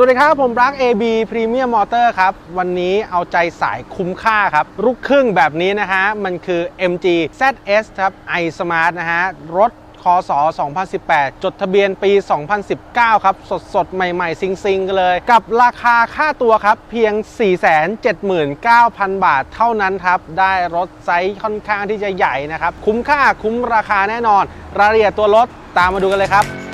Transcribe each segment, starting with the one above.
สวัสดีครับ ผมรัก AB Premium Motor ครับ วันนี้เอาใจสายคุ้มค่าครับ ลูกครึ่งแบบนี้นะฮะ มันคือ MG ZS ครับ i Smart นะฮะ รถคศ 2018 จดทะเบียนปี 2019 ครับ สดสดใหม่ๆ ซิงๆ กันเลย กับราคาค่าตัวครับ เพียง 479,000 บาทเท่านั้นครับ ได้รถไซส์ค่อนข้างที่จะใหญ่นะครับ คุ้มค่าคุ้มราคาแน่นอน รายละเอียดตัวรถตามมาดูกันเลยครับ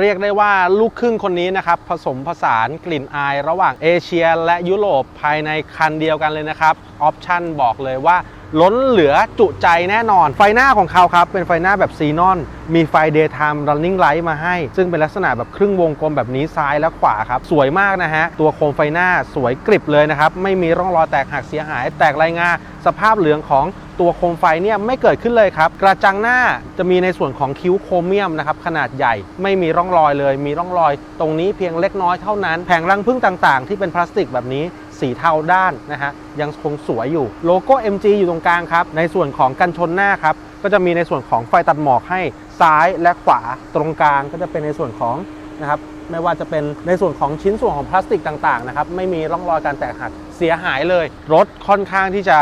เรียกได้ว่าลูกครึ่งคนนี้นะครับ ผสมผสานกลิ่นอายระหว่างเอเชียและยุโรปภายในคันเดียวกันเลยนะครับ ออปชั่นบอกเลยว่า ล้นเหลือจุใจแน่นอน ไฟหน้าของเขาครับ เป็นไฟหน้าแบบซีนอน มีไฟ daytime running light มาให้ ซึ่งเป็นลักษณะแบบครึ่งวงกลมแบบนี้ซ้ายและขวาครับ สวยมากนะฮะ ตัวโคมไฟหน้าสวยกริบเลยนะครับ ไม่มีร่องรอยแตกหักเสียหาย แตกลายงาสภาพเหลืองของตัวโคมไฟเนี่ยไม่เกิดขึ้นเลยครับ กระจังหน้าจะมีในส่วนของคิ้วโครเมียมนะครับขนาดใหญ่ไม่มีร่องรอยเลย มีร่องรอย ตรงนี้เพียงเล็กน้อยเท่านั้น แผงรังพึ่งต่างๆ ที่เป็นพลาสติกแบบนี้ สีเทาด้านนะฮะยังคงสวยอยู่โลโก้ MG อยู่ตรงกลางครับ ในส่วนของกันชนหน้าครับ ก็จะมีในส่วนของไฟตัดหมอกให้ซ้ายและขวาตรงกลางก็จะเป็นในส่วนของนะครับไม่ว่าจะเป็นในส่วนของชิ้นส่วนของพลาสติกต่างๆนะครับไม่มีร่องรอยการแตกหักเสียหายเลย รถค่อนข้างที่จะ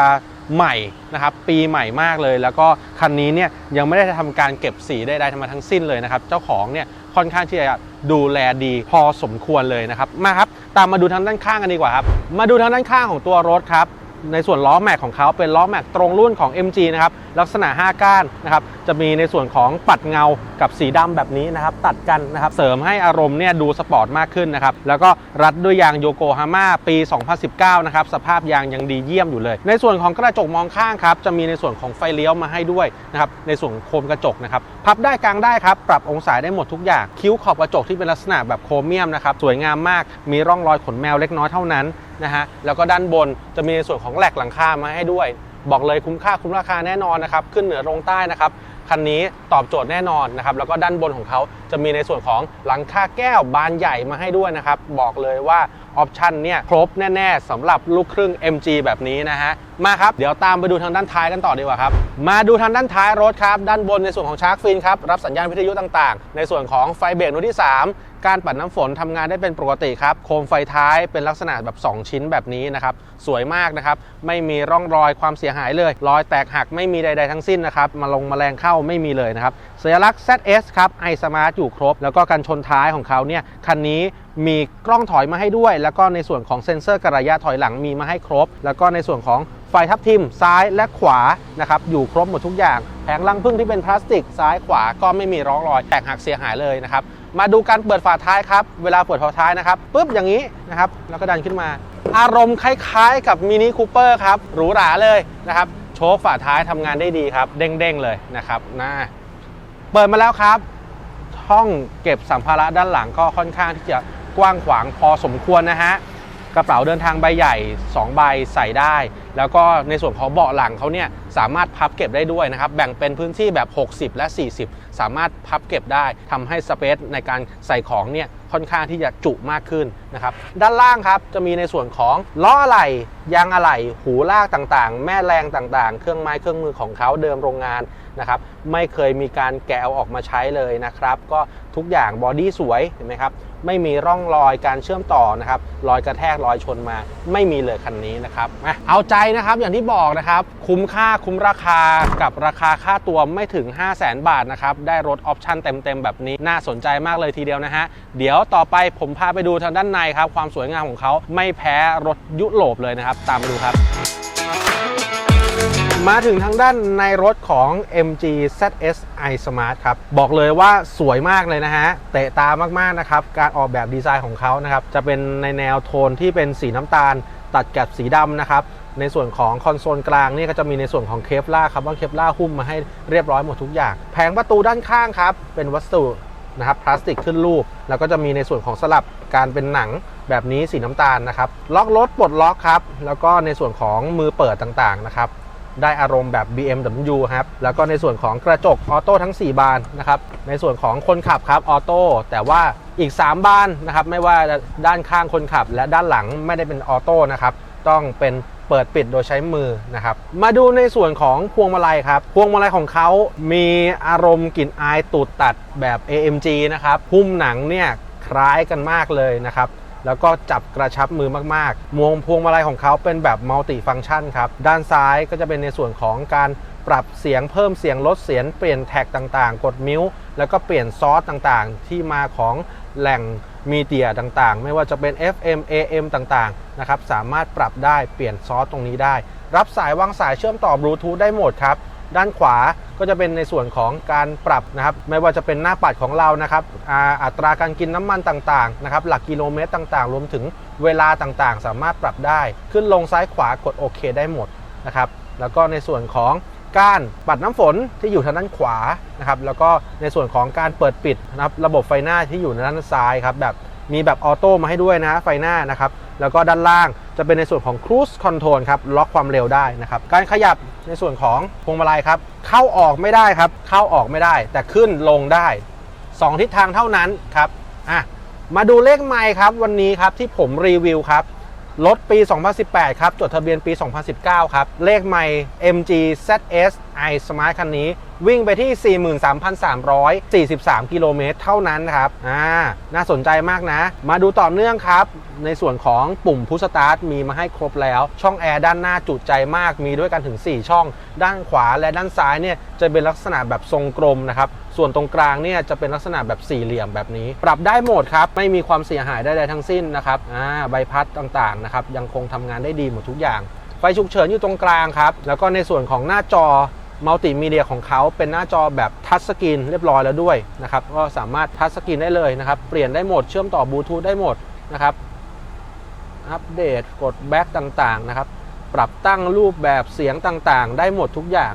ใหม่นะครับปีใหม่มากเลย แล้วก็คันนี้เนี่ยยังไม่ได้ทำการเก็บสีใดๆมาทั้งสิ้นเลยนะครับเจ้าของเนี่ยค่อนข้างที่จะ ดูแลดีพอสมควรเลยนะครับ มาครับ ตามมาดูทางด้านข้างกันดีกว่าครับ มาดูทางด้านข้างของตัวรถครับ ในส่วนล้อแม็กของเขาเป็นล้อแม็กตรงรุ่นของ MG นะครับลักษณะ 5 ก้านนะครับจะมีในส่วนของปัดเงากับสีดำแบบนี้นะครับตัดกันนะครับเสริมให้อารมณ์เนี่ยดูสปอร์ตมากขึ้นนะครับแล้วก็รัดด้วยยางโยโกฮาม่าปี 2019 นะครับสภาพยางยังดีเยี่ยมอยู่เลย ในส่วนของกระจกมองข้างครับจะมีในส่วนของไฟเลี้ยวมาให้ด้วยนะครับในส่วนโคมกระจกนะครับพับได้กลางได้ครับปรับองศาได้หมดทุกอย่างคิ้วขอบกระจกที่เป็นลักษณะแบบโครเมียมนะครับสวยงามมากมีร่องรอยขนแมวเล็กน้อยเท่านั้น นะฮะแล้วก็ด้านบนจะมีในส่วนของแหลกหลังคามาให้ด้วย บอกเลยคุ้มค่าคุ้มราคาแน่นอนนะครับขึ้นเหนือลงใต้นะครับคันนี้ตอบโจทย์แน่นอนนะครับแล้วก็ด้านบนของเขาจะมีในส่วนของหลังคาแก้วบานใหญ่มาให้ด้วยนะครับบอกเลยว่า ออปชันเนี่ยครบแน่ๆสำหรับลูกครึ่ง MG แบบนี้นะฮะ มาครับ เดี๋ยวตามไปดูทางด้านท้ายกันต่อดีกว่าครับ มาดูทางด้านท้ายรถครับ ด้านบนในส่วนของชาร์กฟินครับ รับสัญญาณวิทยุต่างๆ ในส่วนของไฟเบรกหน่วยที่ 3 การปัดน้ำฝนทำงานได้เป็นปกติครับ โคมไฟท้ายเป็นลักษณะแบบ 2 ชิ้นแบบนี้นะครับ สวยมากนะครับ ไม่มีร่องรอยความเสียหายเลย รอยแตกหักไม่มีใดๆทั้งสิ้นนะครับ มาลงมาแมลงเข้าไม่มีเลยนะครับสัญลักษณ์ ZS ครับ i Smart อยู่ครบ แล้วก็กันชนท้ายของเขาเนี่ยคันนี้ มีกล้องถอยมาให้ด้วย แล้วก็ในส่วนของเซ็นเซอร์กระยะถอยหลังมีมาให้ครบ แล้วก็ในส่วนของไฟทับทิมซ้ายและขวานะครับอยู่ครบหมดทุกอย่าง แผงลังพึ่งที่เป็นพลาสติกซ้ายขวาก็ไม่มีร่องรอยแตกหักเสียหายเลยนะครับมาดูการเปิดฝาท้ายครับเวลาเปิดฝาท้ายนะครับปุ๊บอย่างนี้นะครับแล้วก็ดันขึ้นมา อารมณ์คล้ายๆ กับมินิคูเปอร์ครับหรูหราเลยนะครับโชว์ฝาท้ายทำงานได้ดีครับ เด้งๆเลยนะครับน่าเปิดมาแล้วครับ ห้องเก็บสัมภาระด้านหลังก็ค่อนข้างที่จะ กว้างขวางพอสมควรนะฮะกระเป๋าเดินทางใบใหญ่ 2 ใบใส่ได้ แล้วก็ในส่วนของเบาะหลังเขาเนี่ยสามารถพับเก็บได้ด้วยนะครับ แบ่งเป็นพื้นที่แบบ 60 และ 40 สามารถพับเก็บได้ทำให้สเปซในการใส่ของเนี่ยค่อนข้างที่จะจุมากขึ้นนะครับ ด้านล่างครับจะมีในส่วนของล้ออะไหล่ยางอะไหล่หูลากต่างๆ แม่แรงต่างๆ เครื่องไม้เครื่องมือของเขาเดิมโรงงานนะครับไม่เคยมีการแกะเอาออกมาใช้เลยนะครับ ก็ทุกอย่างบอดี้สวยเห็นไหมครับไม่มีร่องรอยการเชื่อมต่อนะครับรอยกระแทกรอยชนมาไม่มีเลยคันนี้นะครับเอาใจนะครับอย่างที่บอกนะครับ คุ้มค่าคุ้มราคากับราคาค่าตัวไม่ถึง 5 0 0 0 0 0บาทนะครับ ได้รถออปชั่นเต็มๆ แบบนี้น่าสนใจมากเลยทีเดียวนะฮะ เดี๋ยวต่อไปผมพาไปดูทางด้านในครับ ความสวยงามของเขาไม่แพ้รถยุโรปเลยนะครับ ตามมาดูครับ มาถึงทางด้านในรถของ MG ZS i Smart ครับ บอกเลยว่าสวยมากเลยนะฮะ เตะตามากๆนะครับ การออกแบบดีไซน์ของเขานะครับ จะเป็นในแนวโทนที่เป็นสีน้ำตาลตัดกับสีดำนะครับ ในส่วนของคอนโซลกลางนี่ก็จะมีในส่วนของเคฟล่าครับว่าเคฟล่าหุ้มมาให้เรียบร้อยหมดทุกอย่าง แผงประตูด้านข้างครับ เป็นวัสดุนะครับพลาสติกขึ้นรูป แล้วก็จะมีในส่วนของสลับการเป็นหนังแบบนี้สีน้ำตาลนะครับล็อกรถปลดล็อกครับ แล้วก็ในส่วนของมือเปิดต่างๆนะครับได้อารมณ์แบบ BMW ครับ แล้วก็ในส่วนของกระจกออโต้ทั้ง 4 บานนะครับ ในส่วนของคนขับครับออโต้ แต่ว่าอีก 3 บานนะครับ ไม่ว่าด้านข้างคนขับและด้านหลังไม่ได้เป็นออโต้นะครับ ต้องเป็น เปิดปิดโดยใช้มือนะครับ มาดูในส่วนของพวงมาลัยครับ พวงมาลัยของเขามีอารมณ์กลิ่นอายตูดตัดแบบ AMG นะครับหุ้มหนังเนี่ยคล้ายกันมากเลยนะครับแล้วก็จับกระชับมือมากๆมวงพวงมาลัยของเขาเป็นแบบมัลติฟัง c t ชันครับ ด้านซ้ายก็จะเป็นในส่วนของการปรับเสียงเพิ่มเสียงลดเสียงเปลี่ยนแท็กต่างๆ กดมิวแล้วก็เปลี่ยนซอสต่างๆ ที่มาของแหล่ง มีเดียต่างๆ ไม่ว่าจะเป็น FM AM ต่างๆนะครับสามารถปรับได้เปลี่ยนซอสตรงนี้ได้ รับสายวางสายเชื่อมต่อบลูทูธได้หมดครับด้านขวาก็จะเป็นในส่วนของการปรับนะครับ ไม่ว่าจะเป็นหน้าปัดของเรานะครับอ,อัตราการกินน้ำมันต่างๆนะครับ หลักกิโลเมตรต่างๆ รวมถึงเวลาต่างๆ สามารถปรับได้ ขึ้นลงซ้ายขวากดโอเคได้หมดนะครับ แล้วก็ในส่วนของ การปัดน้ำฝนที่อยู่ทางด้านขวานะครับแล้วก็ในส่วนของการเปิดปิดนะครับระบบไฟหน้าที่อยู่ในด้านซ้ายครับแบบมีแบบออโต้มาให้ด้วยนะไฟหน้านะครับแล้วก็ด้านล่างจะเป็นในส่วนของ Cruise Control ครับล็อกความเร็วได้นะครับการขยับในส่วนของพวงมาลัยครับเข้าออกไม่ได้ครับเข้าออกไม่ได้ แต่ขึ้นลงได้ 2 ทิศทางเท่านั้นครับอะมาดูเลขไมล์ครับวันนี้ครับที่ผมรีวิวครับ รถปี 2018 ครับ จดทะเบียนปี 2019 ครับ เลขไมล์ MG ZS i Smart คันนี้ วิ่งไปที่ 43,343 กิโลเมตรเท่านั้นครับ อ่า น่าสนใจมากนะ มาดูต่อเนื่องครับ ในส่วนของปุ่มพุชสตาร์ทมีมาให้ครบแล้ว ช่องแอร์ด้านหน้าจุใจมาก มีด้วยกันถึง 4 ช่อง ด้านขวาและด้านซ้ายเนี่ย จะเป็นลักษณะแบบทรงกลมนะครับ ส่วนตรงกลางเนี่ยจะเป็นลักษณะแบบสี่เหลี่ยมแบบนี้ ปรับได้หมดครับ ไม่มีความเสียหายใดๆทั้งสิ้นนะครับอ่าใบพัดต่างๆนะครับยังคงทำงานได้ดีหมดทุกอย่าง ไฟฉุกเฉินอยู่ตรงกลางครับ แล้วก็ในส่วนของหน้าจอมัลติมีเดียของเขาเป็นหน้าจอแบบทัชสกรีนเรียบร้อยแล้วด้วยนะครับก็สามารถทัชสกรีนได้เลยนะครับ เปลี่ยนได้หมดเชื่อมต่อบลูทูธได้หมดนะครับอัปเดตกดแบ็กต่างๆนะครับ ปรับตั้งรูปแบบเสียงต่างๆ ได้หมดทุกอย่าง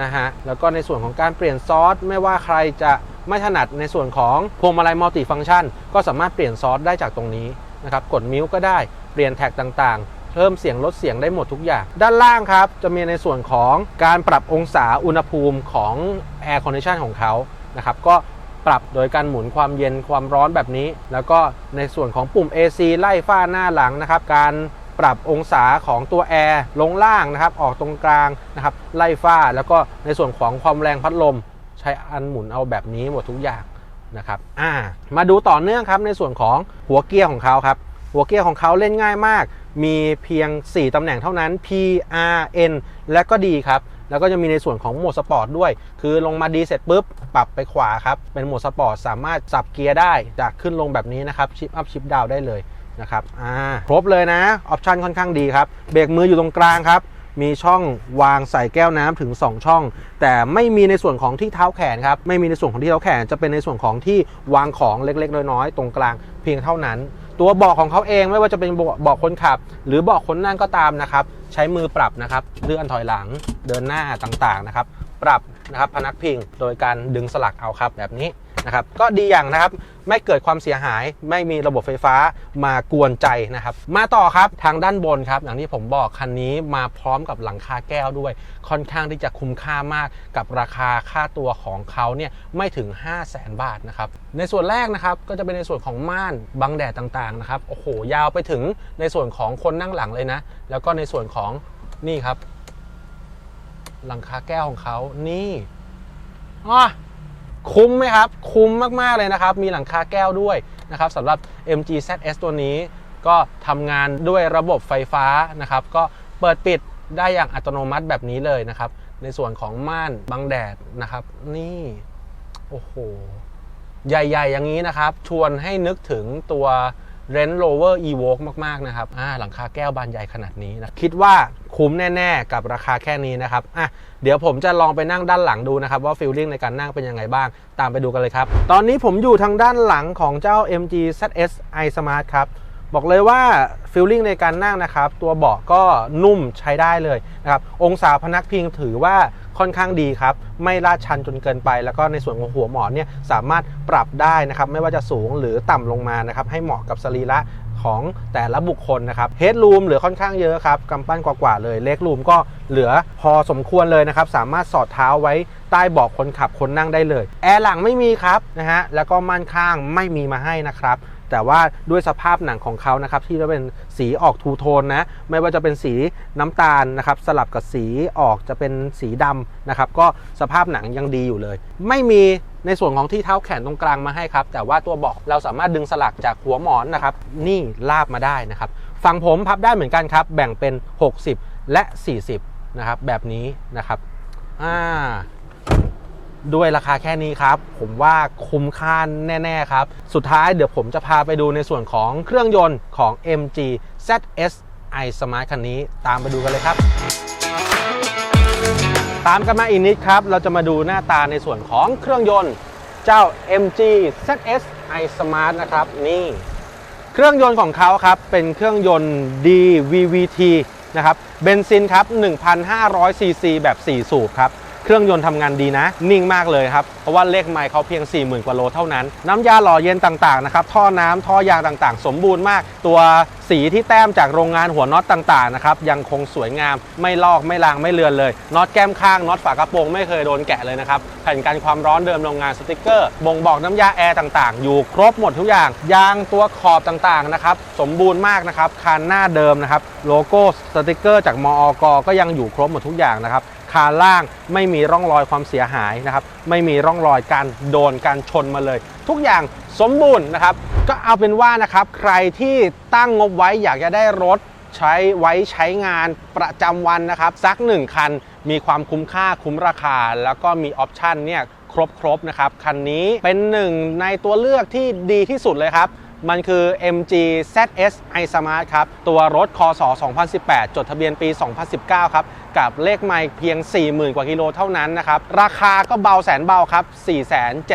นะฮะ แล้วก็ในส่วนของการเปลี่ยนซอสไม่ว่าใครจะไม่ถนัดในส่วนของพวงมาลัยมัลติฟัง c t ชันก็สามารถเปลี่ยนซอสได้จากตรงนี้นะครับกดมิวก็ได้เปลี่ยนแท็กต่างๆ เพิ่มเสียงลดเสียงได้หมดทุกอย่าง ด้านล่างครับ จะมีในส่วนของการปรับองศาอุณหภูมิของ Air Condition ของเขานะครับก็ปรับโดยการหมุนความเย็นความร้อนแบบนี้ แล้วก็ในส่วนของปุ่ม AC ไล่ฝ้าหน้าหลังนะครับ การ ปรับองศาของตัวแอร์ลงล่างนะครับออกตรงกลางนะครับไล่ฝ้าแล้วก็ในส่วนของความแรงพัดลม ใช้อันหมุนเอาแบบนี้หมดทุกอย่างนะครับอ่ามาดูต่อเนื่องครับในส่วนของหัวเกียร์ของเขาครับหัวเกียร์ของเขาเล่นง่ายมาก มีเพียง 4 ตำแหน่งเท่านั้น P R N และก็ D ครับ แล้วก็จะมีในส่วนของโหมดสปอร์ตด้วย คือลงมาดีเสร็จปุ๊บ ปรับไปขวาครับ เป็นโหมดสปอร์ตสามารถสับเกียร์ได้ จากขึ้นลงแบบนี้นะครับ ชิปอัพชิปดาวได้เลย นะครับอ่าครบเลยนะออปชันค่อนข้างดีครับ เบรกมืออยู่ตรงกลางครับ มีช่องวางใส่แก้วน้ำถึง 2 ช่อง แต่ไม่มีในส่วนของที่เท้าแขนครับ ไม่มีในส่วนของที่เท้าแขน จะเป็นในส่วนของที่วางของเล็กๆ น้อยๆตรงกลางเพียงเท่านั้น ตัวเบาะของเขาเองไม่ว่าจะเป็นบาะเบาะคนขับ หรือเบาะคนนั่งก็ตามนะครับใช้มือปรับนะครับเลื่อนถอยหลังเดินหน้าต่างๆนะครับ ปรับนะครับพนักพิงโดยการดึงสลักเอาครับแบบนี้ นะครับก็ดีอย่างนะครับไม่เกิดความเสียหายไม่มีระบบไฟฟ้ามากวนใจนะครับ มาต่อครับทางด้านบนครับ อย่างที่ผมบอกคันนี้มาพร้อมกับหลังคาแก้วด้วย ค่อนข้างที่จะคุ้มค่ามากกับราคาค่าตัวของเขาเนี่ยไม่ถึง 5 0 0แสนบาทนะครับในส่วนแรกนะครับก็จะเป็นในส่วนของม่านบังแดดต่างๆนะครับโอ้โหยาวไปถึงในส่วนของคนนั่งหลังเลยนะ แล้วก็ในส่วนของนี่ครับ หลังคาแก้วของเขานี่อ๋อ คุ้มไหมครับ คุ้มมากๆเลยนะครับ มีหลังคาแก้วด้วยนะครับสำหรับ MG ZS ตัวนี้ ก็ทำงานด้วยระบบไฟฟ้านะครับ ก็เปิดปิดได้อย่างอัตโนมัติแบบนี้เลยนะครับ ในส่วนของม่านบังแดดนะครับ นี่ โอ้โห ใหญ่ ๆ อย่างนี้นะครับ ชวนให้นึกถึงตัว Range Rover Evoque มาก ๆ นะครับอ่าหลังคาแก้วบานใหญ่ขนาดนี้นะ คิดว่าคุ้มแน่ ๆ กับราคาแค่นี้นะครับอะเดี๋ยวผมจะลองไปนั่งด้านหลังดูนะครับ ว่าฟีลลิ่งในการนั่งเป็นยังไงบ้าง ตามไปดูกันเลยครับ ตอนนี้ผมอยู่ทางด้านหลังของเจ้า MG ZS i Smart ครับ บอกเลยว่าฟีลลิ่งในการนั่งนะครับ ตัวเบาะก็นุ่มใช้ได้เลยนะครับองศาพนักพิงถือว่าค่อนข้างดีครับ ไม่ลาดชันจนเกินไป แล้วก็ในส่วนของหัวหมอนเนี่ยสามารถปรับได้นะครับ ไม่ว่าจะสูงหรือต่ำลงมานะครับ ให้เหมาะกับสรีระของแต่ละบุคคลนะครับเฮดรูมเหลือค่อนข้างเยอะครับกำปั้นกว่าๆเลยเล็กรูมก็เหลือพอสมควรเลยนะครับ สามารถสอดเท้าไว้ใต้เบาะคนขับคนนั่งได้เลย แอร์หลังไม่มีครับนะฮะแล้วก็ม่านข้างไม่มีมาให้นะครับ แต่ว่าด้วยสภาพหนังของเขานะครับที่จะเป็นสีออกทูโทนนะไม่ว่าจะเป็นสีน้ำตาลนะครับสลับกับสีออกจะเป็นสีดำนะครับก็สภาพหนังยังดีอยู่เลย ไม่มีในส่วนของที่เท้าแขนตรงกลางมาให้ครับ แต่ว่าตัวเบาะเราสามารถดึงสลักจากหัวหมอนนะครับนี่ลาบมาได้นะครับฝั่งผมพับได้เหมือนกันครับ แบ่งเป็น 60 และ 40นะครับแบบนี้นะครับอ่า ด้วยราคาแค่นี้ครับ ผมว่าคุ้มค่าแน่ ๆ ครับ สุดท้ายเดี๋ยวผมจะพาไปดูในส่วนของเครื่องยนต์ของ MG ZS i Smart คันนี้ตามไปดูกันเลยครับ ตามกันมาอีกนิดครับ เราจะมาดูหน้าตาในส่วนของเครื่องยนต์เจ้า MG ZS i Smart นะครับ นี่เครื่องยนต์ของเขาครับ เป็นเครื่องยนต์ DVVT นะครับเบนซินครับ 1,500ซีซีแบบ 4 สูบครับ เครื่องยนต์ทำงานดีนะ นิ่งมากเลยครับ เพราะว่าเลขไมล์เขาเพียง 40,000 กว่าโลเท่านั้น น้ำยาหล่อเย็นต่างๆนะครับท่อน้ำท่อยางต่างๆ สมบูรณ์มาก ตัวสีที่แต้มจากโรงงานหัวน็อตต่างๆนะครับยังคงสวยงามไม่ลอกไม่ลางไม่เลือนเลยน็อตแก้มข้างน็อตฝากระโปรงไม่เคยโดนแกะเลยนะครับแผ่นกันความร้อนเดิมโรงงานสติกเกอร์บ่งบอกน้ำยาแอร์ต่างๆ อยู่ครบหมดทุกอย่าง ยางตัวขอบต่างๆนะครับสมบูรณ์มากนะครับคานหน้าเดิมนะครับโลโก้สติกเกอร์จากมอกก็ยังอยู่ครบหมดทุกอย่างนะครับ คาล่างไม่มีร่องรอยความเสียหายนะครับ ไม่มีร่องรอยการโดนการชนมาเลย ทุกอย่างสมบูรณ์นะครับ ก็เอาเป็นว่านะครับ ใครที่ตั้งงบไว้อยากจะได้รถใช้ไว้ใช้งานประจำวันนะครับ สัก 1 คันมีความคุ้มค่าคุ้มราคา แล้วก็มีออปชันเนี่ยครบๆนะครับ คันนี้เป็นหนึ่งในตัวเลือกที่ดีที่สุดเลยครับ มันคือ MG ZS i Smart ครับ ตัวรถคศ2018 จดทะเบียนปี 2019 ครับ กับเลขไมล์เพียง 40,000 กว่ากิโลเท่านั้นนะครับ ราคาก็เบาแสนเบาครับ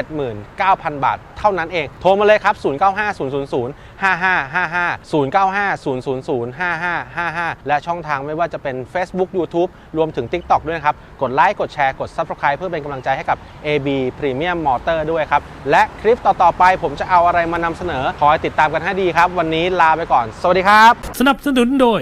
479,000 บาท เท่านั้นเอง โทรมาเลยครับ 095000 5555 095000 5555 และช่องทางไม่ว่าจะเป็น Facebook YouTube รวมถึง TikTok ด้วยครับ กดไลค์ กดแชร์ กด Subscribe เพื่อเป็นกำลังใจให้กับ AB Premium Motor ด้วยครับ และคลิปต่อ ๆ ไปผมจะเอาอะไรมานำเสนอคอยติดตามกันให้ดีครับ วันนี้ลาไปก่อน สวัสดีครับ สนับสนุนโดย